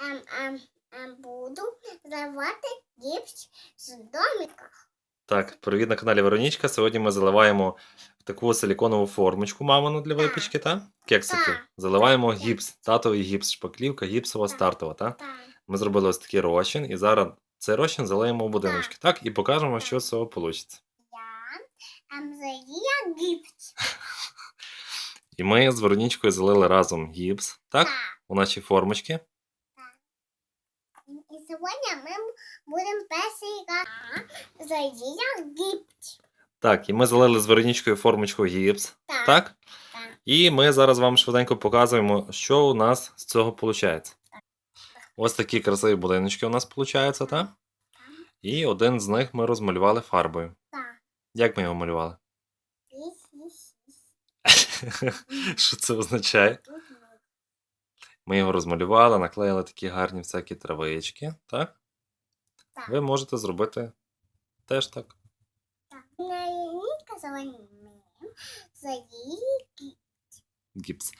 ем, ем, буду давати гіпс з домика. Так, привіт на каналі Веронічка. Сьогодні ми заливаємо в таку силіконову формочку мамину для випічки, та? Кексики. Заливаємо гіпс, татовий гіпс, шпаклівка, гіпсова стартова, та? Так. Ми зробили ось такий розчин, і зараз цей розчин залиємо в будиночки, так? І покажемо, що з цього вийде. Я гіпс. І ми з Веронічкою залили разом гіпс, так? Так. У наші формочки. І сьогодні ми будемо перший раз гіпс. Так, і ми залили з Веронічкою формочку гіпс, Так. так? Так. І ми зараз вам швиденько показуємо, що у нас з цього виходить. Ось такі красиві будиночки у нас виходить, так? так? І один з них ми розмалювали фарбою. Так. Як ми його малювали? Що це означає? Ми. Його розмалювали, наклеїли такі гарні всякі травички, так? Так. Ви можете зробити теж так. Так. Заїла гіпс.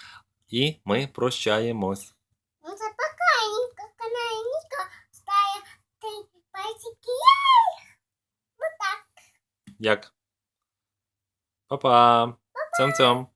І ми прощаємось. Ну, це пока, Ніка, каналіка стає ти пальчики. Вот так. Як? Па-па! Цьом-цьом!